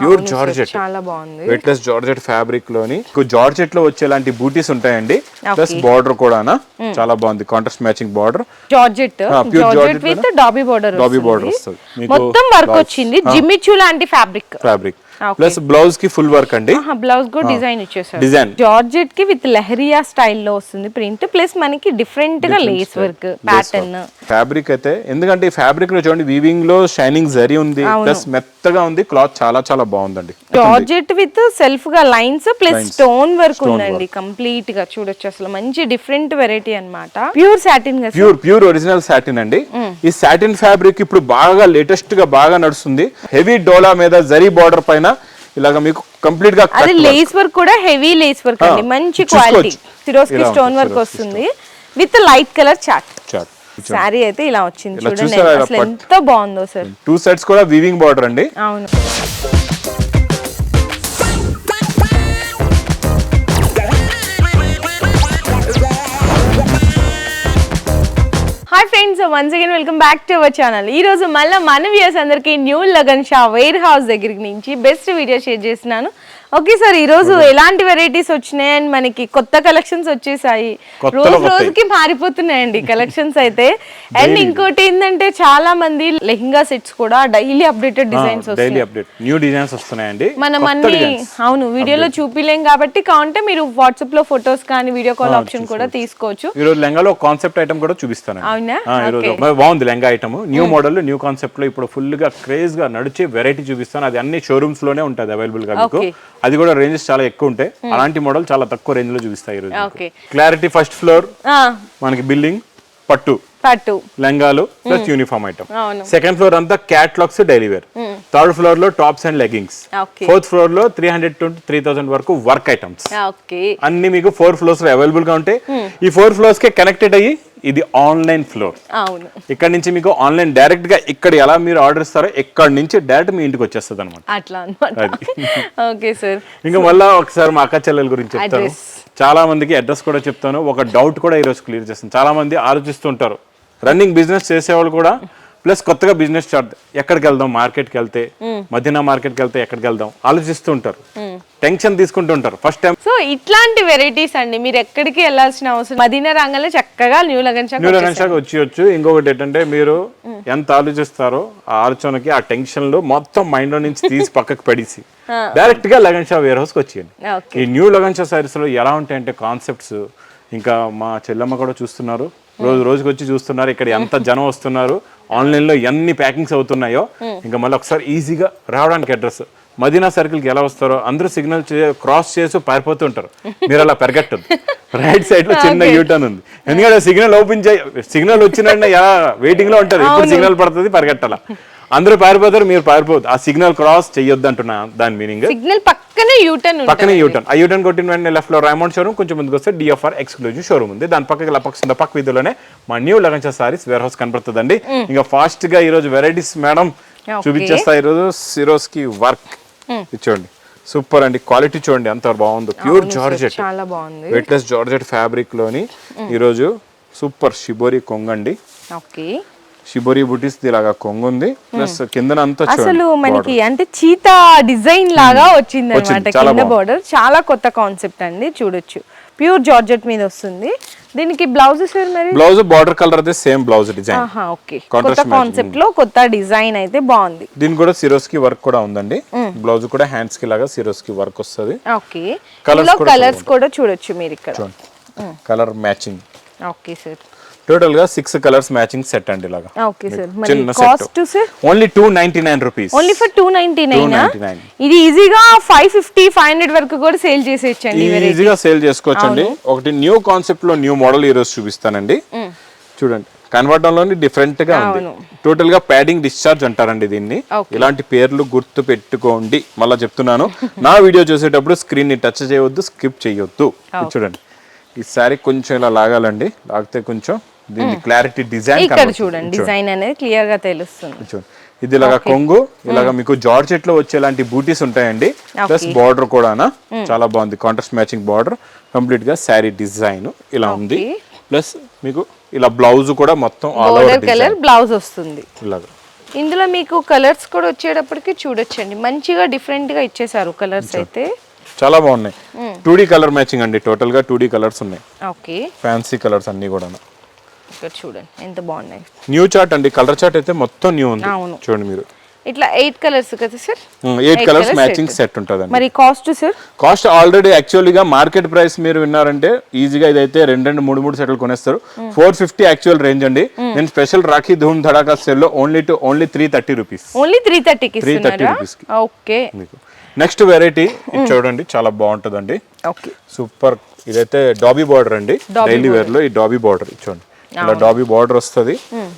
Pure georgette. చాలా బాగుంది. Weightless georgette ఫ్యాబ్రిక్లోని. జార్జెట్లో వచ్చేలాంటి బూటీస్ ఉంటాయండి. ప్లస్. బార్డర్ కూడానా? చాలా బాగుంది. Contrast matching border georgette. pure georgette with dobby border dobby border వస్తుంది. మొత్తం వర్క్. వచ్చింది ఆ. జిమ్మిచూ లాంటి ఫ్యాబ్రిక్ ఫ్యాబ్రిక్. ప్లస్ బ్లౌజ్కి ఫుల్ వర్క్ అండి. బ్లౌజ్ కూడా డిజైన్ ఇచ్చేసారు. Design. జార్జెట్కి విత్ లెహరియా స్టైల్లో వస్తుంది ప్రింట్ ప్లస్ మనకి డిఫరెంట్గా లేస్ వర్క్ ప్యాటర్న్. ఫ్యాబ్రిక్ అయితే ఎందుకంటే ఈ ఫ్యాబ్రిక్లో చూడండి వీవింగ్లో షైనింగ్ జరీ ఉంది ప్లస్ మెత్తగా ఉంది క్లాత్ చాలా చాలా బాగుందండి. జార్జెట్ విత్ సెల్ఫ్గా లైన్స్ ప్లస్ స్టోన్ వర్క్ ఉందండి కంప్లీట్గా చూడొచ్చు. అసలు మంచి డిఫరెంట్ వెరైటీ అన్నమాట. ప్యూర్ సాటిన్గా ప్యూర్ ప్యూర్ ఒరిజినల్ సాటిన్ అండి. ఈ సాటిన్ ఫ్యాబ్రిక్ ఇప్పుడు బాగా లేటెస్ట్గా బాగా నడుస్తుంది. హెవీ డోలా మీద జరీ బార్డర్ పైన ఇలాగ మీకు కంప్లీట్గా అది లేస్ వర్క్ కూడా హెవీ లేస్ వర్క్ అండి. మంచి. క్వాలిటీ సిరోస్కి ఇలా స్టోన్ వర్క్ వస్తుంది. విత్ లైట్ కలర్ చాట్ చాట్ శారీ అయితే ఇలా వచ్చింది. చూడండి అసలు ఎంత బాగుందో సార్ టూ సెట్స్ కూడా వీవింగ్ బార్డర్ అండి. అవును. Friends once again welcome back to our channel ఈ రోజు మళ్ళీ మన వ్యూస్ అందరికి new Lagan Shah warehouse దగ్గరికి నుంచి బెస్ట్ వీడియో షేర్ చేస్తున్నాను. ఓకే సార్ ఈ రోజు ఎలాంటి వెరైటీస్ వచ్చినాయి? అండ్ మనకి కొత్త కలెక్షన్స్ వచ్చేసాయి. రోజు. రోజుకి మారిపోతున్నాయండి కలెక్షన్స్ అయితే. అండ్ ఇంకోటి ఏంటంటే చాలా మంది లెహంగా సెట్స్ కూడా daily updated designs daily update new designs వస్తున్నాయండి. మనం అన్ని. అవును వీడియోలో చూపిలేం కాబట్టి కావాలంటే మీరు వాట్సాప్లో ఫొటోస్ కానీ వీడియో కాల్ ఆప్షన్ కూడా తీసుకోవచ్చు. ఈ రోజు లెంగాలో కాన్సెప్ట్ ఐటమ్ కూడా చూపిస్తాను అవునా? ఈ రోజు బాగుంది lehenga item new model new కాన్సెప్ట్లో ఇప్పుడు ఫుల్గా క్రేజ్గా నడిచే వెరైటీ చూపిస్తాను. అది అన్ని షోరూమ్స్లోనే ఉంటుంది అవైలబుల్గా మీకు. అది కూడా రేంజెస్ చాలా ఎక్కువ ఉంటాయి. అలాంటి మోడల్ చాలా తక్కువ రేంజ్లో చూపిస్తాయి క్లారిటీ ఫస్ట్ ఫ్లోర్ మనకి బిల్డింగ్ పట్టు. పట్టు. లెంగాలు plus uniform item second floor అంతా క్యాట్లాగ్స్ డైలీ వేర్ థర్డ్ ఫ్లోర్లో టాప్స్ అండ్ లెగ్గింగ్స్ ఫోర్త్ ఫ్లోర్లో three hundred to three thousand వరకు వర్క్ ఐటమ్స్ అన్ని మీకు ఫోర్ ఫ్లోర్స్లో అవైలబుల్గా ఉంటాయి. ఈ ఫోర్ ఫ్లోర్స్ కే కనెక్టెడ్ అయ్యి ఇది ఆన్లైన్ ఫ్లోర్. అవును. ఇక్కడ నుంచి మీకు ఆన్లైన్ డైరెక్ట్గా ఇక్కడ ఎలా మీరు ఆర్డర్ ఇస్తారో ఇక్కడ నుంచి డైరెక్ట్ మీ ఇంటికి వచ్చేస్తుంది అనమాట అట్లా అనమాట ఓకే సార్. ఇంకా మళ్ళా ఒకసారి మా అక్క చెల్లెల గురించి చెప్తాను. చాలా మందికి అడ్రస్ కూడా చెప్తాను. ఒక డౌట్ కూడా ఈరోజు క్లియర్ చేస్తాను. చాలా మంది ఆలోచిస్తుంటారు. రన్నింగ్ బిజినెస్ చేసేవాళ్ళు కూడా ప్లస్ కొత్తగా బిజినెస్ స్టార్ట్ ఎక్కడికి వెళ్దాం మార్కెట్కి వెళ్తే మదీనా మార్కెట్కి వెళ్తే ఎక్కడికి వెళ్దాం ఆలోచిస్తూ ఉంటారు. టెన్షన్ తీసుకుంటూ ఉంటారు. ఫస్ట్ టైం సో ఇట్లాంటి వెరైటీస్ అండి మీరు ఎక్కడికి వెళ్ళాల్సిన అవసరం మదీనా రంగంలో చక్కగా న్యూ లగన్ న్యూ లగన్షాకి వచ్చి ఇంకొకటి ఏంటంటే మీరు ఎంత ఆలోచిస్తారో ఆ ఆలోచనకి ఆ టెన్షన్లో మొత్తం మైండ్లో నుంచి తీసి పక్కకు పడేసి డైరెక్ట్గా లగన్ షా వేర్ హౌస్కి వచ్చేయండి ఈ న్యూ లగన్ షా సారీస్లో ఎలా ఉంటాయంటే కాన్సెప్ట్స్ ఇంకా మా చెల్లమ్మ కూడా చూస్తున్నారు. రోజు రోజుకి వచ్చి చూస్తున్నారు. ఇక్కడ ఎంత జనం వస్తున్నారు. ఆన్లైన్లో ఎన్ని ప్యాకింగ్స్ అవుతున్నాయో. ఇంకా మళ్ళీ ఒకసారి ఈజీగా రావడానికి అడ్రస్. మదీనా సర్కిల్కి ఎలా వస్తారో అందరూ సిగ్నల్ క్రాస్ చేసి పారిపోతుంటారు మీరు అలా పెరగట్టదు రైట్ సైడ్లో చిన్న యూటర్న్ ఉంది. ఎందుకంటే సిగ్నల్ ఓపెన్ చేయ సిగ్నల్ వచ్చిన ఎలా వెయిటింగ్లో ఉంటారు ఇప్పుడు సిగ్నల్ పడుతుంది పరిగెట్టాల. అందరూ పారిపోతారు మీరు పారిపోదు ఆ సిగ్నల్ క్రాస్ చెయ్యొద్దు అంటున్నా దాని మీనింగ్. సిగ్నల్ పక్కనే యూటర్న్ పక్కనే యూటర్న్. ఆ యూటర్న్ కొట్టిన వెంటనే లెఫ్ట్లో రైమౌండ్ షోరూమ్ కొంచెం ముందుకు వస్తే డిఎఫ్ఆర్ ఎక్స్క్లూజివ్ షోరూమ్ ఉంది. దాని పక్కకి లపక్ష పక్క వీధిలోనే మా new Lagansha saris warehouse కనపడుతుందండి ఇంకా ఫాస్ట్గా ఈ రోజు వెరైటీస్ మేడం. చూపించేస్తా ఈ రోజు సిరోస్కి వర్క్ చూడండి. సూపర్ అండి. క్వాలిటీ చూడండి. ఎంత బాగుందో. ప్యూర్ జార్జెట్ చాలా బాగుంది. వెయిట్లెస్ జార్జెట్ ఫ్యాబ్రిక్లోని ఈ రోజు సూపర్ షిబోరి కొంగండి. ఓకే. షిబోరి బుటీస్ ఇలాగా కొంగు ఉంది ప్లస్ అంతా చూడండి అసలు మనకి అంటే చీతా డిజైన్ లాగా వచ్చింది అనమాట కింద బార్డర్ చాలా కొత్త కాన్సెప్ట్ అండి చూడొచ్చు. ప్యూర్ జార్జెట్ మీద వస్తుంది. దీనికి బ్లౌజ్ మరి? బ్లౌజ్ బార్డర్ కలర్ అయితే సేమ్ బ్లౌజ్ డిజైన్ ఓకే. కొత్త. కాన్సెప్ట్లో కొత్త డిజైన్ అయితే బాగుంది. దీని కూడా సిరోస్కి వర్క్ కూడా ఉందండి. బ్లౌజ్ కూడా హ్యాండ్స్కి లాగా సిరోస్కి వర్క్ వస్తుంది. ఓకే. కలర్స్ కూడా చూడొచ్చు మీరు ఇక్కడ. కలర్ మ్యాచింగ్ ఓకే సార్ టోటల్గా సిక్స్ కలర్స్ మ్యాచింగ్ సెట్ అండి ఇలాగా. Okay sir. మరి చిన్న cost sir? Only two ninety nine rupees only for two ninety nine 299. ఇది ఈజీగా ఫైవ్ ఫిఫ్టీ ఫైవ్ హండ్రెడ్ వరకు కూడా సేల్ చేసేయచ్చండి ఈజీగా సేల్ చేసుకోవచ్చండి. ఒకటి న్యూ కాన్సెప్ట్లో న్యూ మోడల్ ఈ రోజు చూపిస్తానండి. చూడండి. కనబడడంలోని డిఫరెంట్గా ఉంది. టోటల్గా ప్యాడింగ్ డిశ్చార్జ్ అంటారండి దీన్ని. ఇలాంటి పేర్లు గుర్తు పెట్టుకోండి. మళ్ళా చెప్తున్నాను. నా వీడియో చూసేటప్పుడు స్క్రీన్ని టచ్ చేయొద్దు స్కిప్ చేయొద్దు. చూడండి. ఈ సారీ కొంచెం ఇలా లాగాలండి. లాగితే కొంచెం దీని క్లారిటీ డిజైన్ ఇక్కడ చూడండి డిజైన్ అనేది క్లియర్గా తెలుస్తుంది. చూడండి. ఇది ఇలాగా కొంగు ఇలాగా మీకు జార్జెట్లో వచ్చేలాంటి బూటీస్ ఉంటాయండి. ప్లస్ బార్డర్ కూడానా? చాలా బాగుంది. కాంట్రాస్ట్ మ్యాచింగ్ బార్డర్ కంప్లీట్గా శారీ డిజైన్ ఇలా ఉంది. ప్లస్ మీకు ఇలా బ్లౌజ్ కూడా మొత్తం ఆల్ ఓవర్ కలర్ బ్లౌజ్ వస్తుంది. ఇలాగా. ఇందులో మీకు కలర్స్ కూడా వచ్చేటప్పటికి చూడొచ్చండి. మంచిగా డిఫరెంట్గా ఇచ్చేసారు కలర్స్ అయితే. చాలా బాగున్నాయి. టూ డీ కలర్ మ్యాచింగ్ అండి. టోటల్గా టూ డీ కలర్స్ ఉన్నాయి. ఓకే ఫ్యాన్సీ కలర్స్ అన్ని కూడా ఇక్కడ చూడండి. ఎంత బాగున్నాయి. న్యూ చార్ట్ అండి. కలర్ చార్ట్ అయితే మొత్తం న్యూ ఉంది. చూడండి మీరు. ఇట్లా ఎయిట్ కలర్స్ కదా sir eight colours matching. Set ఉంటుందండి. మరి కాస్ట్ సార్ కాస్ట్ ఆల్రెడీ యాక్చువల్గా మార్కెట్ ప్రైస్ మీరు విన్నారంటే ఈజీగా ఇదైతే రెండు రెండు మూడు మూడు సెట్లు కొనేస్తారు. ఫోర్ ఫిఫ్టీ యాక్చువల్ రేంజ్ అండి. నేను స్పెషల్ రాఖీ ధూమ్ ధడాకా సెల్లో only two only three thirty rupees only three థర్టీకి 330 ఇస్తున్నారా? rupees కి. ఓకే నెక్స్ట్ వెరైటీ చూడండి. చాలా బాగుంటుందండి. ఓకే సూపర్ ఇదైతే డాబీ బార్డర్ అండి. డైలీ వేర్లో ఈ డాబీ బార్డర్ చూడండి. ఇలా డాబీ బార్డర్ వస్తుంది.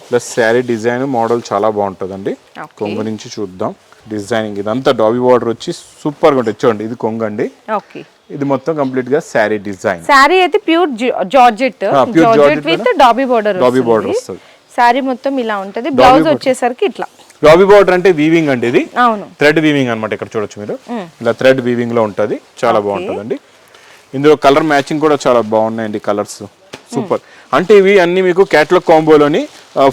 ప్లస్ శారీ డిజైన్ మోడల్ చాలా బాగుంటుందండి. కొంగు నుంచి చూద్దాం. డిజైనింగ్ ఇదంతా డాబీ బార్డర్ వచ్చి సూపర్గా ఉంటుంది. చూడండి ఇది కొంగు అండి ఓకే. ఇది మొత్తం కంప్లీట్గా శారీ డిజైన్. శారీ అయితే pure georgette. pure georgette with. Dobby border Dobby border వస్తది. శారీ మొత్తం ఇలా ఉంటది. బ్లౌజ్. వచ్చేసరికి ఇట్లా. డాబీ బార్డర్ అంటే వీవింగ్ అండి ఇది. అవును. థ్రెడ్ వీవింగ్ అన్నమాట ఇక్కడ చూడొచ్చు మీరు. ఇలా థ్రెడ్ వీవింగ్లో ఉంటది. చాలా బాగుంటుందండి. ఇందులో కలర్ మ్యాచింగ్ కూడా చాలా బాగున్నాయండి కలర్స్. సూపర్. అంటే ఇవి అన్ని మీకు catalogue కాంబోలోని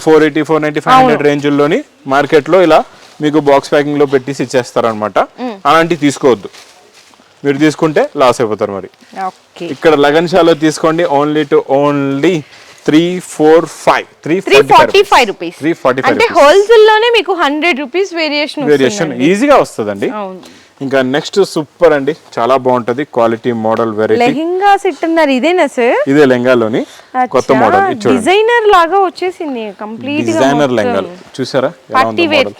four eighty four ninety five hundred రేంజ్లోని మార్కెట్లో ఇలా మీకు బాక్స్ ప్యాకింగ్లో పెట్టేసి ఇచ్చేస్తారనమాట అలాంటివి తీసుకోవద్దు. మీరు తీసుకుంటే లాస్ అయిపోతారు మరి. ఓకే. ఇక్కడ లగన్ షాలో తీసుకోండి only two only three four five three forty five rupees three forty five అంటే హోల్సేల్లోనే మీకు హండ్రెడ్ రూపీస్ వేరియేషన్ వేరియేషన్ ఈజీగా వస్తుందండి. ఇంకా నెక్స్ట్ సూపర్ అండి. చాలా బాగుంటది. Quality model variety lehenga set అన్నారు ఇదేనా సార్ ఇదే లెంగాలోని కొత్త మోడల్. డిజైనర్ లాగా వచ్చేసింది. కంప్లీట్ డిజైనర్ లెంగాలు చూసారా? ఎలా ఉంది. మోడల్.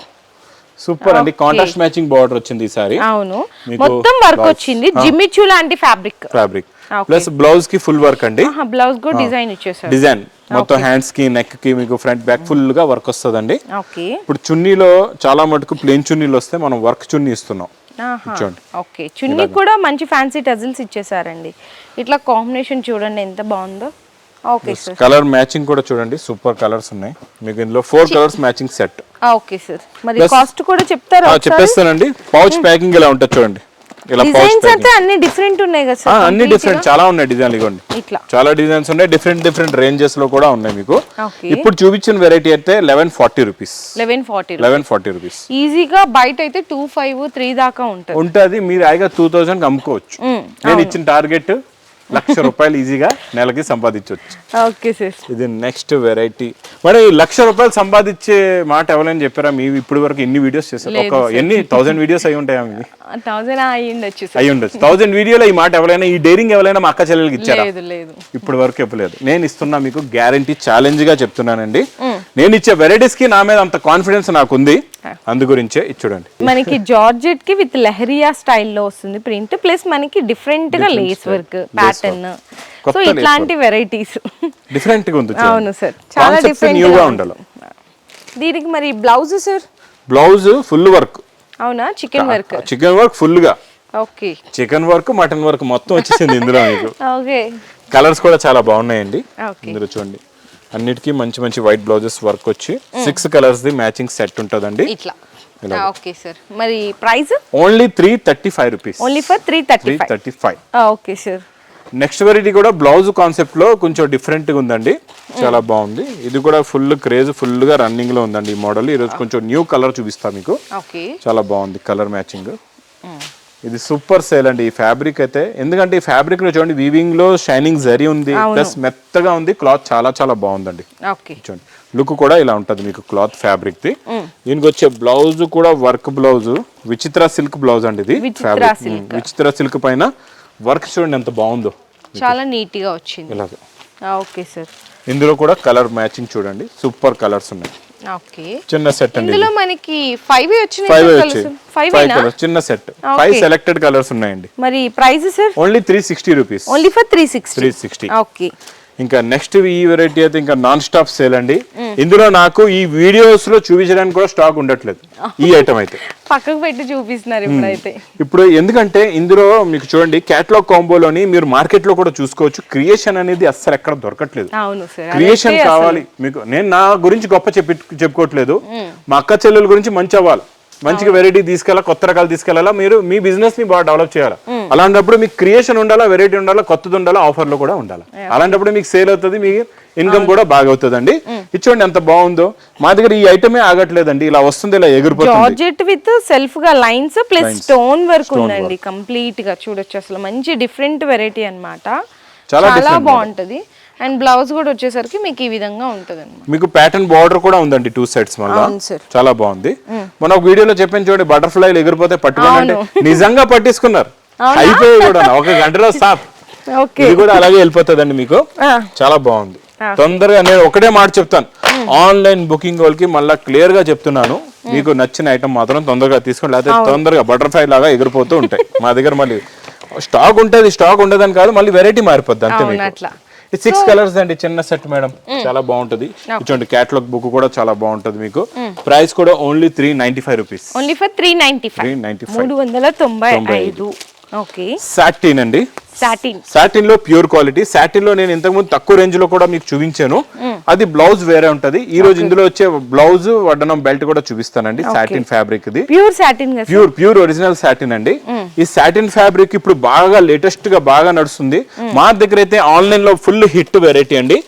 సూపర్ అండి. కాంట్రాస్ట్ మ్యాచింగ్ బార్డర్ వచ్చింది ఈసారి అవును. మొత్తం వర్క్. వచ్చింది. జిమ్మిచూ లాంటి ఫ్యాబ్రిక్. ఫ్యాబ్రిక్. ప్లస్ బ్లౌజ్కి ఫుల్ వర్క్ అండి. బ్లౌజ్ కూడా డిజైన్ ఇచ్చేసారు డిజైన్. మొత్తం హ్యాండ్స్కి నెక్కి మీకు ఫ్రంట్ బ్యాక్ ఫుల్గా వర్క్ వస్తుందండి. ఓకే. ఇప్పుడు చున్నీలో చాలా మటుకు ప్లేన్ చున్నీలు వస్తే మనం వర్క్ చున్నీ ఇస్తున్నాం. ఓకే. చున్నీ కూడా మంచి ఫ్యాన్సీ టజిల్స్ ఇచ్చేసారండి. ఇట్లా కాంబినేషన్ చూడండి ఎంత బాగుందో. ఓకే సార్ కలర్ మ్యాచింగ్ కూడా చూడండి. సూపర్ కలర్స్ ఉన్నాయి. మీకు ఇందులో four colours matching set okay sir మరి కాస్ట్ కూడా చెప్తారా? చెప్పేస్తానండి. పౌచ్ ప్యాకింగ్ ఇలా ఉంటుంది చూడండి. డిజైన్స్ అయితే ప్యాకింగ్ అన్ని డిఫరెంట్ ఉన్నాయి కదా సార్ అన్ని డిఫరెంట్ చాలా ఉన్నాయి డిజైన్లు ఇవ్వండి ఇట్లా. చాలా డిజైన్స్ ఉన్నాయి డిఫరెంట్ డిఫరెంట్ రేంజెస్లో కూడా ఉన్నాయి మీకు. ఇప్పుడు చూపించిన వెరైటీ అయితే eleven forty rupees eleven forty eleven forty rupees ఈజీగా బయట అయితే టూ ఫైవ్ త్రీ దాకా ఉంటుంది. ఉంటుంది మీరు హాయిగా టూ థౌజండ్ అమ్ముకోవచ్చు. నేను ఇచ్చిన టార్గెట్ లక్ష రూపాయలు ఈజీగా నెలకి సంపాదించవచ్చు ఓకే సార్ ఇది నెక్స్ట్ వెరైటీ. మరి లక్ష రూపాయలు సంపాదించే మాట ఎవరైనా చెప్పారా? మీ ఇప్పుడు వరకు ఎన్ని వీడియోస్ చేశారు? ఒక ఎన్ని థౌసండ్ వీడియోస్ అయి ఉంటాయా అయ్యిండొచ్చు సార్ అయి ఉండొచ్చు థౌసండ్ వీడియోలో ఈ మాట ఎవరైనా ఈ డైరింగ్ ఎవరైనా మా అక్క చెల్లెలకి ఇచ్చారా? లేదు ఇప్పుడు వరకు చెప్పలేదు. నేను ఇస్తున్నా మీకు గ్యారంటీ ఛాలెంజ్గా చెప్తున్నానండి. నేను ఇచ్చే వెరైటీస్కి నా మీద అంత కాన్ఫిడెన్స్ నాకు ఉంది అందు గురించే ఇది చూడండి. మనకి జార్జెట్కి విత్ లెహరియా స్టైల్లో వస్తుంది ప్రింట్ ప్లస్ మనకి డిఫరెంట్గా లేస్ వర్క్ ప్యాటర్న్ సో ఇట్లాంటి వెరైటీస్. డిఫరెంట్గా ఉంది అవును సార్. చాలా డిఫరెంట్ న్యూగా ఉండాలి. దీనికి మరి blouse sir? Blouse full work. అవునా? చికెన్ వర్క్ చికెన్ వర్క్ ఫుల్గా okay. Chikan work mutton work మొత్తం వచ్చేసింది ఇందులో మీకు. ఓకే. కలర్స్ కూడా చాలా బాగున్నాయండి. ఇందులో చూడండి. అన్నిటికీ మంచి మంచి వైట్ బ్లౌజెస్ వర్క్ వచ్చి six colours the matching set ఉంటుందండి. ఇట్లా. ఓకే సార్ మరి price only three thirty five rupees only for three thirty thirty five okay sir next variety కూడా బ్లౌజ్ కాన్సెప్ట్లో కొంచెం డిఫరెంట్గా ఉందండి. చాలా బాగుంది. ఇది కూడా ఫుల్ క్రేజ్ ఫుల్గా రన్నింగ్లో ఉందండి ఈ మోడల్ ఈ రోజు కొంచెం న్యూ కలర్ చూపిస్తా మీకు. చాలా బాగుంది కలర్ మ్యాచింగ్ ఇది సూపర్ సేల్ అండి ఈ ఫ్యాబ్రిక్ అయితే. ఎందుకంటే ఈ ఫ్యాబ్రిక్లో చూడండి వీవింగ్లో షైనింగ్ జరీ ఉంది ప్లస్ మెత్తగా ఉంది క్లాత్ చాలా చాలా బాగుందండి. చూడండి లుక్ కూడా ఇలా ఉంటది మీకు క్లాత్ ఫ్యాబ్రిక్ ది దీనికి వచ్చే బ్లౌజ్ కూడా work blouse Vichitra silk blouse అండి ఇది ఫ్యాబ్రిక్. విచిత్ర సిల్క్ పైన వర్క్ చూడండి ఎంత బాగుందో. చాలా నీట్గా వచ్చింది. ఇలాగ. Okay sir. ఇందులో కూడా కలర్ మ్యాచింగ్ చూడండి సూపర్ కలర్స్ ఉన్నాయి. చిన్న సెట్ అండి ఇందులో మనకి ఫైవ్ వచ్చినాయి ఫైవ్ colours. ఫైవ్ కలర్స్ చిన్న సెట్ ఫైవ్ సెలెక్టెడ్ కలర్స్ ఉన్నాయండి. మరి price sir only three sixty rupees only for three sixty three sixty okay. ఇంకా నెక్స్ట్ ఈ వెరైటీ అయితే ఇంకా నాన్ స్టాప్ సేల్ అండి. ఇందులో నాకు ఈ వీడియోస్లో చూపించడానికి కూడా స్టాక్ ఉండట్లేదు. ఈ ఐటమ్ అయితే. పక్కకు పెట్టి చూపిస్తున్నారు ఇప్పుడైతే. ఇప్పుడు ఎందుకంటే ఇందులో మీకు చూడండి క్యాటలాగ్ కాంబోలోని మీరు మార్కెట్లో కూడా చూసుకోవచ్చు. క్రియేషన్ అనేది అస్సలు ఎక్కడ దొరకట్లేదు. క్రియేషన్ కావాలి. మీకు నేను నా గురించి గొప్ప చెప్పి చెప్పుకోవట్లేదు. మా అక్క చెల్లెల గురించి మంచి అవ్వాలి. మంచిగా వెరైటీ తీసుకెళ్ళా కొత్త రకాలు తీసుకెళ్ళాలా మీరు మీ బిజినెస్ని బాగా డెవలప్ చేయాలి? అలాంటప్పుడు మీకు క్రియేషన్ ఉండాలా వెరైటీ ఉండాలా కొత్తది ఉండాలా ఆఫర్లో కూడా ఉండాలి? అలాంటప్పుడు మీకు సేల్ అవుతుంది మీకు ఇన్కమ్ కూడా బాగా అవుతుందండి. ఇది చూడండి ఎంత బాగుందో. మా దగ్గర ఈ ఐటమే ఆగట్లేదండి ఇలా వస్తుంది ఇలా ఎగిరిపోతుంది. విత్ సెల్ఫ్గా లైన్స్ ప్లస్ స్టోన్ వర్క్ ఉందండి కంప్లీట్గా చూడొచ్చు. అసలు మంచి డిఫరెంట్ వెరైటీ అన్నమాట. చాలా చాలా బాగుంటది. అండ్ బ్లౌజ్ కూడా వచ్చేసరికి మీకు ఈ విధంగా ఉంటది మీకు ప్యాటర్న్ బార్డర్ కూడా ఉందండి టూ మళ్ళీ? సార్. చాలా బాగుంది. మన ఒక వీడియోలో చెప్పాను చూడండి బటర్ఫ్లైలు ఎగిరిపోతే పట్టుకోండి నిజంగా పట్టించుకున్నారు. అయిపోయి కూడా. ఒక గంటలో స్టాప్ ఓకే. ఇది కూడా అలాగే వెళ్ళిపోతుందండి మీకు. చాలా బాగుంది. తొందరగా నేను ఒకటే మాట చెప్తాను. ఆన్లైన్ బుకింగ్ వాళ్ళకి మళ్ళీ క్లియర్గా చెప్తున్నాను మీకు నచ్చిన ఐటమ్ మాత్రం తొందరగా తీసుకోండి. లేకపోతే తొందరగా బటర్ఫ్లై లాగా ఎగిరిపోతూ ఉంటాయి. మా దగ్గర మళ్ళీ స్టాక్ ఉంటది స్టాక్ ఉండదని కాదు మళ్ళీ వెరైటీ మారిపోద్ది అంతే మీకు. ఇది సిక్స్ కలర్స్ అండి చిన్న సెట్ మేడం. చాలా బాగుంటది. ఇటువంటి క్యాటలాగ్ బుక్ కూడా చాలా బాగుంటది మీకు. ప్రైస్ కూడా only three ninety five rupees only for three ninety five ninety five మూడు వందల తొంభై ఐదు. ఓకే సాటిన్ అండి. సాటిన్ సాటిన్లో ప్యూర్ క్వాలిటీ సాటిన్లో నేను ఇంతకుముందు తక్కువ రేంజ్లో కూడా మీకు చూపించాను. అది బ్లౌజ్ వేరే ఉంటది. ఈ రోజు ఇందులో వచ్చే బ్లౌజ్ వడ్డనం బెల్ట్ కూడా చూపిస్తానండి. సాటిన్ ఫ్యాబ్రిక్ ఇది pure satin pure pure original satin అండి. ఈ సాటిన్ ఫ్యాబ్రిక్ ఇప్పుడు బాగా లేటెస్ట్గా బాగా నడుస్తుంది. మా దగ్గర అయితే ఆన్లైన్లో ఫుల్ హిట్ వెరైటీ అండి.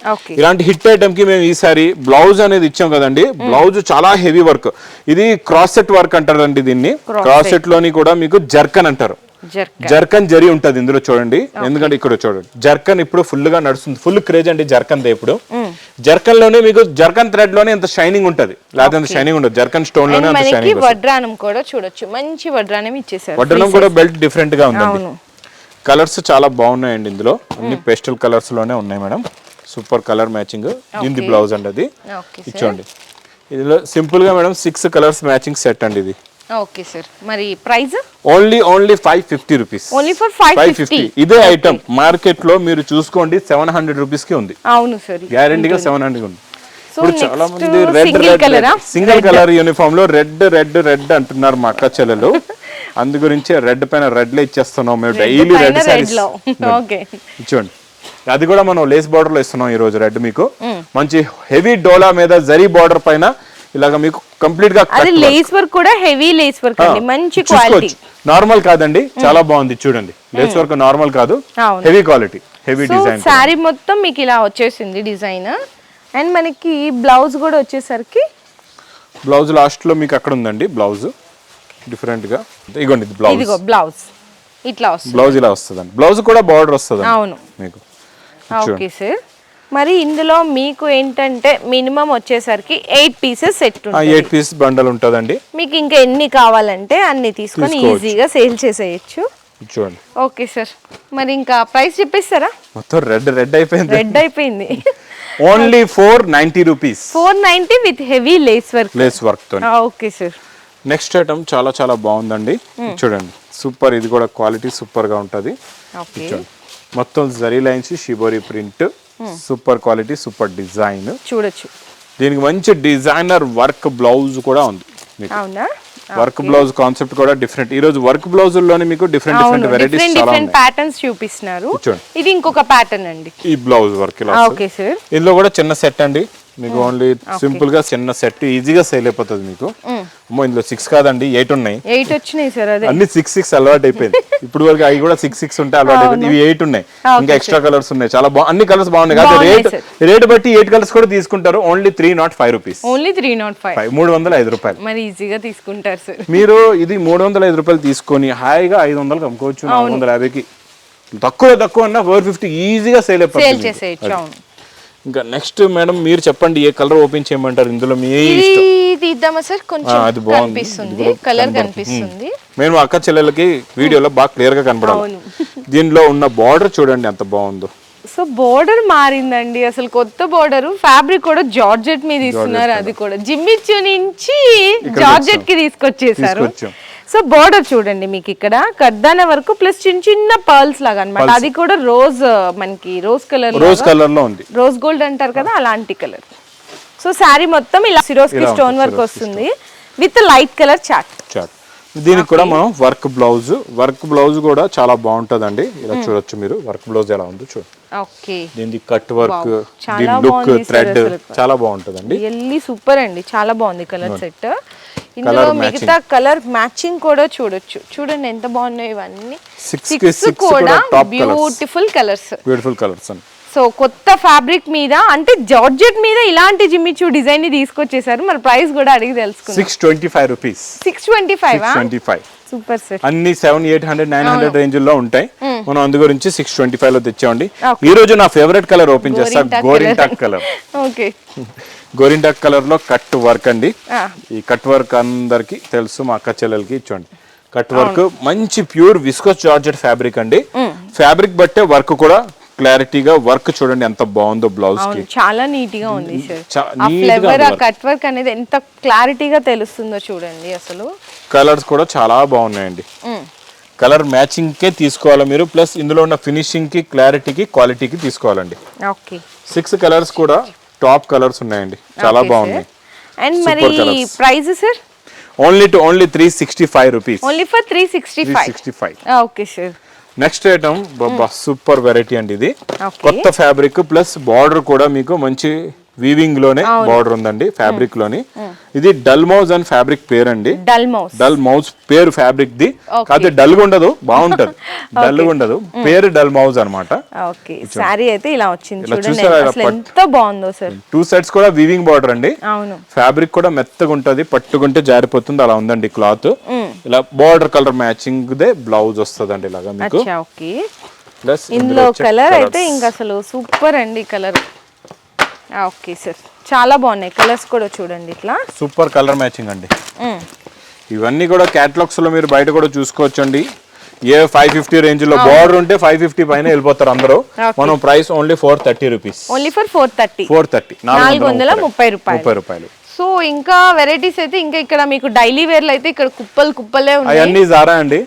ఇలాంటి హిట్ ఐటమ్కి మేము ఈసారి బ్లౌజ్ అనేది ఇచ్చాం కదండి. బ్లౌజ్ చాలా హెవీ వర్క్ ఇది క్రాస్ సెట్ వర్క్ అంటారండి దీన్ని. క్రాస్ సెట్లోని కూడా మీకు జర్కన్ అంటారు. జర్క్ జర్కన్ జరి ఉంటది ఇందులో చూడండి. ఎందుకంటే ఇక్కడ చూడండి. జర్కన్ ఇప్పుడు ఫుల్గా నడుస్తుంది. ఫుల్ క్రేజ్ అండి జర్కన్ దే ఇప్పుడు జర్కన్లోనే మీకు జర్కన్ థ్రెడ్లోనే ఇంత షైనింగ్ ఉంటది. లేకపోతే షైనింగ్ ఉండదు. జర్కన్ స్టోన్లోనే అంత మనకి షైనింగ్ వడ్రానం కూడా చూడొచ్చు. మంచి వడ్రానం ఇచ్చేసారు. వడ్డనం కూడా బెల్ట్ డిఫరెంట్గా ఉందండి. అవును. కలర్స్ చాలా బాగున్నాయండి ఇందులో. అన్ని పేస్టల్ కలర్స్లోనే ఉన్నాయి మేడం. Super colour matching. దీని బ్లౌజ్ అండి అది. ఓకే ఇచ్చోండి. ఇందులో సింపుల్గా madam six colours matching set అండి ఇది. Okay sir. మరి price? Only only five fifty rupees. Only for five fifty? ఇదే ఐటమ్ మార్కెట్లో మీరు చూసుకోండి సెవెన్ హండ్రెడ్ రూపీస్కి ఉంది. అవును సార్ గ్యారంటీగా సెవెన్ హండ్రెడ్ ఉంది. ఇప్పుడు చాలా మంది రెడ్ రెడ్? సింగిల్ కలర్ యూనిఫామ్లో రెడ్ రెడ్ రెడ్ అంటున్నారు మా అక్క చెల్లెలు. అందు గురించి రెడ్ పైన రెడ్లో ఇచ్చేస్తున్నాం మేము డైలీ రెడ్ సారీస్ ఇచ్చేయండి అది కూడా మనం లేస్ బార్డర్లో ఇస్తున్నాం ఈ రోజు రెడ్ మీకు. మంచి హెవీ డోలా మీద జరీ బార్డర్ పైన ఇలాగ మీకు కంప్లీట్గా అది లేస్ వర్క్ కూడా హెవీ లేస్ వర్క్ అండి. మంచి క్వాలిటీ నార్మల్ కాదండి చాలా బాగుంది చూడండి. లేస్ వర్క్ నార్మల్ కాదు. Heavy quality heavy design sari మొత్తం మీకు ఇలా వచ్చేసింది డిజైన్ అండ్ మనకి బ్లౌజ్ కూడా వచ్చేసరికి బ్లౌజ్ లాస్ట్లో మీకు అక్కడ ఉందండి బ్లౌజ్ డిఫరెంట్గా. ఇగోండి ఇది బ్లౌజ్ ఇదిగో బ్లౌజ్ ఇట్లా వస్తుంది. బ్లౌజ్ ఇలా వస్తుందండి. బ్లౌజ్ కూడా బార్డర్ వస్తుంది అవును. మీకు. ఓకే సార్ మరి ఇందులో మీకు ఏంటంటే మినిమం వచ్చేసరికి eight pieces set eight piece bundle ఉంటుందండి. మీకు ఇంకా ఎన్ని కావాలంటే అన్ని తీసుకొని. ఈజీగా సేల్ చేసేయచ్చు. చూడండి. Okay sir. మరి ఇంకా ప్రైస్ చెప్పేస్తారా? మొత్తం రెడ్ రెడ్ అయిపోయింది. రెడ్ అయిపోయింది. Only four ninety rupees four ninety with heavy lace work lace వర్క్తో ఓకే సార్. నెక్స్ట్ ఐటమ్ చాలా చాలా బాగుందండి. ఇది చూడండి. సూపర్ ఇది కూడా క్వాలిటీ సూపర్గా ఉంటది. మొత్తం zari lines shibori print super quality super design. చూడొచ్చు. దీనికి మంచి డిజైనర్ వర్క్ బ్లౌజ్ కూడా ఉంది అవునా? వర్క్ బ్లౌజ్ కాన్సెప్ట్ కూడా డిఫరెంట్. ఈ రోజు వర్క్ బ్లౌజ్లోనే మీకు different different varieties different patterns చూపిస్తున్నారు. ఇది ఇంకొక ప్యాటర్న్ అండి. ఈ బ్లౌజ్ వర్క్ ఇలా. Okay sir. ఇందులో కూడా చిన్న సెట్ అండి. మీకు ఓన్లీ సింపుల్గా చిన్న సెట్ ఈజీగా సేల్ అయిపోతుంది మీకు. అమ్మో ఇందులో సిక్స్ కాదండి ఎయిట్ ఉన్నాయి. ఎయిట్ వచ్చినాయి సార్ అదే. అన్ని సిక్స్ సిక్స్ అలవాటు అయిపోయింది. ఇప్పుడు వరకు అవి కూడా సిక్స్ సిక్స్ ఉంటే అలవాటు అయిపోయింది. ఇవి ఎయిట్ ఉన్నాయి. ఇంకా ఎక్స్ట్రా కలర్స్ ఉన్నాయి. చాలా బాగా అన్ని కలర్స్ బాగున్నాయి. కాదు బాగున్నాయి రేట్ రేట్ బట్టి ఎయిట్ కలర్స్ కూడా తీసుకుంటారు. Only three nought five rupees only three nought five మూడు వందల ఐదు రూపాయలు. మరి ఈజీగా తీసుకుంటారు సార్. మీరు ఇది మూడు వందల ఐదు రూపాయలు తీసుకొని హాయిగా ఐదు వందలకు అమ్ముకోవచ్చు నాలుగు వందల యాభైకి. తక్కువ తక్కువ అన్న ఫోర్ ఫిఫ్టీ ఈజీగా సేల్ అయిపోతుంది ఇంకా నెక్స్ట్ మేడం మీరు చెప్పండి ఏ కలర్ ఓపెన్ చేయమంటారు? ఇందులో మీ ఇది తీద్దామా సార్? కొంచెం అది. కనిపిస్తుంది. కలర్. కనిపిస్తుంది. మేము అక్క చెల్లెలకి వీడియోలో బాగా క్లియర్గా కనపడాలి. దీనిలో ఉన్న బార్డర్ చూడండి ఎంత బాగుందో. సో బోర్డర్ మారిందండి. అసలు కొత్త బోర్డర్. ఫ్యాబ్రిక్ కూడా జార్జెట్ మీద ఇస్తున్నారు అది కూడా. జిమ్మిచ్చు నుంచి జార్జెట్కి తీసుకొచ్చేసారు. తీసుకొచ్చాం. సో బోర్డర్ చూడండి మీకు ఇక్కడ. కర్దాన వరకు ప్లస్ చిన్న చిన్న పర్ల్స్ లాగా అన్నమాట. అది కూడా రోజ్ మనకి రోజ్ కలర్ రోజ్ కలర్లో ఉంది. రోజ్ గోల్డ్ అంటారు కదా అలాంటి కలర్. సో శారీ మొత్తం ఇలా సిరోస్కి ఇలా స్టోన్ వర్క్ సిరోస్కి వస్తుంది. విత్ లైట్ కలర్ చాట్ చాట్ దీనికి కూడా మనం వర్క్ బ్లౌజ్ వర్క్ బ్లౌజ్ కూడా చాలా బాగుంటదండి. ఇలా చూడొచ్చు మీరు. వర్క్ బ్లౌజ్ ఎలా ఉందో చూడండి ఓకే దీనికి కట్ వర్క్ దీని లుక్ థ్రెడ్. చాలా బాగుంటుందండి. రియల్లీ సూపర్ అండి. చాలా బాగుంది కలర్ సెట్ ఇందులో Colour మిగతా కలర్ మ్యాచింగ్ కూడా చూడొచ్చు. చూడండి ఎంత బాగున్నాయి ఇవన్నీ. సిక్స్ కూడా. బ్యూటిఫుల్ కలర్స్ బ్యూటిఫుల్ కలర్స్ అండి. సో కొత్త ఫ్యాబ్రిక్ మీద అంటే జార్జెట్ మీద ఇలాంటి జిమ్మిచూ డిజైన్ని తీసుకొచ్చేసారు. మరి ప్రైస్ కూడా అడిగి తెలుసుకుందాం. Six twenty five rupees six twenty five twenty five super sir. అన్ని seven eight hundred nine hundred రేంజ్లో ఉంటాయి. మనం అందు గురించి సిక్స్ ట్వంటీ ఫైవ్లో తెచ్చామండి. ఈ రోజు నా ఫేవరెట్ కలర్ ఓపెన్ చేస్తా. గోరింటాక్ కలర్ ఓకే. గోరింటాక్ కలర్లో కట్ వర్క్ అండి. ఈ కట్ వర్క్ అందరికి తెలుసు మా అక్క చెల్లెలకి ఇచ్చోండి. కట్ వర్క్ మంచి ప్యూర్ విస్కోస్ జార్జెట్ ఫ్యాబ్రిక్ అండి. ఫ్యాబ్రిక్ బట్టే వర్క్ కూడా క్లారిటీగా వర్క్ చూడండి ఎంత బాగుందో బ్లౌజ్కి. చాలా నీట్గా ఉంది సార్ ఆ కట్ వర్క్ అనేది ఎంత క్లారిటీగా తెలుస్తుందో చూడండి అసలు. కలర్స్ కూడా చాలా బాగున్నాయండి. కలర్ మ్యాచింగ్ కే తీసుకోవాలి మీరు? ప్లస్ ఇందులో ఉన్న ఫినిషింగ్కి క్లారిటీకి క్వాలిటీకి తీసుకోవాలండి. ఓకే. సిక్స్ కలర్స్ కూడా టాప్ కలర్స్ ఉన్నాయండి. చాలా బాగున్నాయి. అండ్ మరి. Price sir only two only three sixty five rupees only for three sixty five sixty five okay sir next item super variety అండి ఇది. కొత్త ఫ్యాబ్రిక్ ప్లస్ బార్డర్ కూడా మీకు మంచి వీవింగ్లోనే బార్డర్ ఉందండి ఫ్యాబ్రిక్లోని. ఇది డల్ మౌజ్ అని ఫ్యాబ్రిక్ పేరు అండి డల్ మౌస్ డల్ మౌజ్ పేరు ఫ్యాబ్రిక్ ది. కాకపోతే డల్గా ఉండదు బాగుంటది. డల్గా ఉండదు. పేరు డల్ మౌజ్ అన్నమాట. ఓకే సారీ అయితే ఇలా వచ్చింది చూసారా ఎంత బాగుందో సార్. టూ సైడ్స్ కూడా వీవింగ్ బార్డర్ అండి. అవును. ఫ్యాబ్రిక్ కూడా మెత్తగా ఉంటది పట్టుకుంటే జారిపోతుంది అలా ఉందండి క్లాత్ ఇలా border colour matching they blouse వస్తుందండి ఇలాగా మీకు. ఇందులో కలర్ అయితే ఇంకా అసలు సూపర్ అండి కలర్ ఓకే సార్ చాలా బాగున్నాయి. కలర్స్ కూడా చూడండి ఇట్లా. సూపర్ కలర్ మ్యాచింగ్ అండి. మ్మ్. ఇవన్నీ కూడా క్యాటలాగ్స్లో మీరు బయట కూడా చూసుకోవచ్చండి. ఏ ఫైవ్ ఫిఫ్టీ రేంజ్లో బార్డర్ ఉంటే ఫైవ్ ఫిఫ్టీ పైన వెళ్ళిపోతారు అందరూ. మనం price only four thirty rupees only for four thirty four thirty నాలుగు వందల ముప్పై రూపాయలు. ముప్పై రూపాయలు. సో ఇంకా వెరైటీస్ అయితే ఇంకా ఇక్కడ మీకు డైలీ వేర్లో అయితే ఇక్కడ కుప్పలు కుప్పలే ఉన్నాయి. అవన్నీ జారా అండి.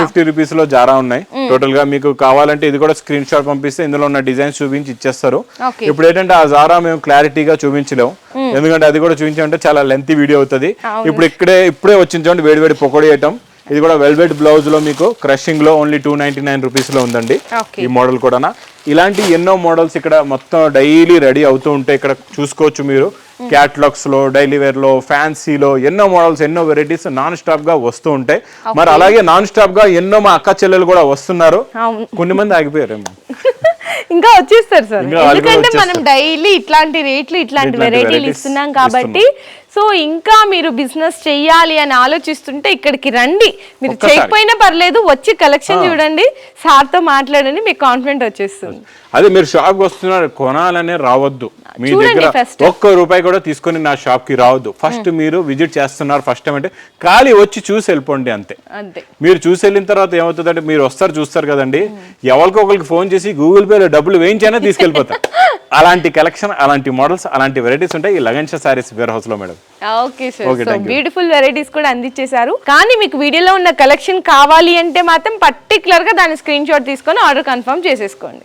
ఫిఫ్టీ రూపీస్లో జారా ఉన్నాయి. టోటల్గా మీకు కావాలంటే ఇది కూడా స్క్రీన్ షాట్ పంపిస్తే ఇందులో ఉన్న డిజైన్స్ చూపించి ఇచ్చేస్తారు. ఇప్పుడు ఏంటంటే ఆ జారా మేము క్లారిటీగా చూపించలేము. ఎందుకంటే అది కూడా చూపించామంటే చాలా లెంతీ వీడియో అవుతుంది. ఇప్పుడు ఇక్కడే ఇప్పుడే వచ్చింది చూడండి వేడి వేడి పకోడీ ఐటమ్ ఇది కూడా వెల్వెట్ బ్లౌజ్లో మీకు క్రషింగ్లో ఓన్లీ టూ నైన్టీ నైన్ రూపీస్లో ఉందండి. ఈ మోడల్ కూడా ఇలాంటి ఎన్నో మోడల్స్ ఇక్కడ మొత్తం డైలీ రెడీ అవుతూ ఉంటాయి ఇక్కడ చూసుకోవచ్చు మీరు. క్యాట్లాగ్స్లో డైలీ వేర్లో ఫ్యాన్సీలో ఎన్నో మోడల్స్ ఎన్నో వెరైటీస్ నాన్ స్టాప్గా వస్తూ ఉంటాయి. మరి అలాగే నాన్ స్టాప్గా ఎన్నో మా అక్క చెల్లెలు కూడా వస్తున్నారు. కొన్ని మంది ఆగిపోయారేమో. ఇంకా వచ్చేస్తారు సార్. ఎందుకంటే మనం డైలీ ఇట్లాంటి రేట్లు ఇట్లాంటి వెరైటీలు ఇస్తున్నాం కాబట్టి సో ఇంకా మీరు బిజినెస్ చెయ్యాలి అని ఆలోచిస్తుంటే ఇక్కడికి రండి. మీరు. చేయకపోయినా పర్లేదు వచ్చి కలెక్షన్ చూడండి. సార్తో మాట్లాడండి మీకు కాన్ఫిడెంట్ వచ్చేస్తుంది. అదే మీరు షాప్ వస్తున్నారు కొనాలనే రావద్దు. మీ దగ్గర. ఒక్క రూపాయి కూడా తీసుకొని నా షాప్కి రావద్దు. ఫస్ట్ మీరు విజిట్ చేస్తున్నారు ఫస్ట్ టైం అంటే ఖాళీ వచ్చి చూసి వెళ్ళిపోండి అంతే. మీరు చూసి వెళ్ళిన తర్వాత ఏమవుతుందంటే మీరు వస్తారు చూస్తారు కదండి. ఎవరికి ఒకరికి ఫోన్ చేసి గూగుల్ పేలో డబ్బులు వేయించైనా తీసుకెళ్ళిపోతారు. అలాంటి కలెక్షన్ అలాంటి మోడల్స్ అలాంటి వెరైటీస్ ఉంటాయి ఈ లగన్షా సారీస్ వేర్ హౌస్లో madam okay sir. Beautiful varieties కూడా అందించేశారు. కానీ మీకు వీడియోలో ఉన్న కలెక్షన్ కావాలి అంటే మాత్రం పర్టికులర్గా దాని స్క్రీన్ షాట్ తీసుకొని ఆర్డర్ కన్ఫర్మ్ చేసేసుకోండి.